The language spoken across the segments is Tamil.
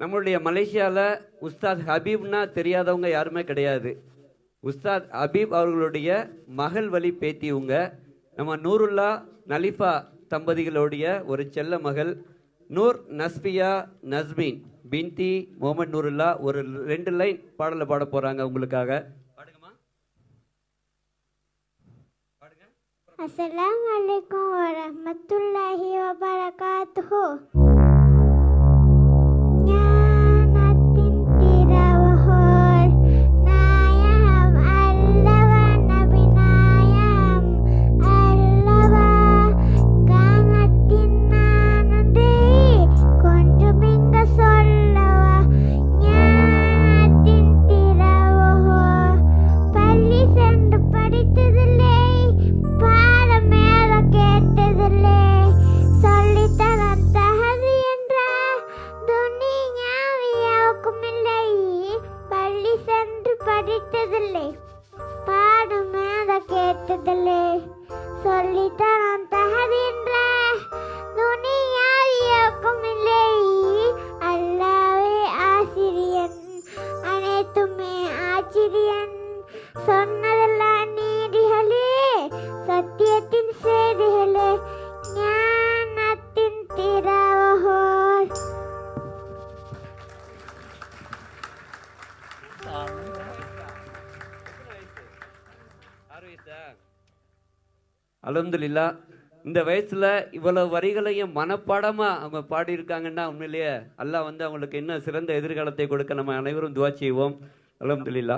நம்மளுடைய மலேசியாவில் உஸ்தாத் ஹபீப்னா தெரியாதவங்க யாருமே கிடையாது. உஸ்தாத் ஹபீப் அவர்களுடைய மகள் வழி பேத்தியவங்க நம்ம நூருல்லா நலிஃபா தம்பதிகளுடைய ஒரு செல்ல மகள். நூர் நஸ்பியா நஸ்மீன் பின்தி முகமது நூருல்லா ஒரு ரெண்டு லைன் பாடலை பாட போகிறாங்க உங்களுக்காக. பாடுங்கம்மா. பாடுங்க. Assalamualaikum வபரகாத்துஹு. படித்ததில்லை. பாடுமே அதை கேட்டதில்லை. சொல்லித்தரம் தகது என்ற துணியாவியாவுக்கும் இல்லை. அல்லாவே ஆசிரியன். அனைத்துமே ஆச்சரியன். சொன்னதெல்லாம் நீதிகளே சத்தியத்தின் செய்திகளே ஞானத்தின் திறவுகோல் அலந்துலில்லா இந்த வயசுல இவ்வளவு வரிகளையும் மனப்பாடமா அவங்க பாடியிருக்காங்கன்னா உண்மையிலேயே அல்லாஹ் வந்து அவங்களுக்கு இன்னும் சிறந்த எதிர்காலத்தை கொடுக்க நம்ம அனைவரும் துவா செய்வோம். அலமதுல்லா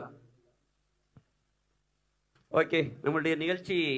ஓகே நம்மளுடைய நிகழ்ச்சி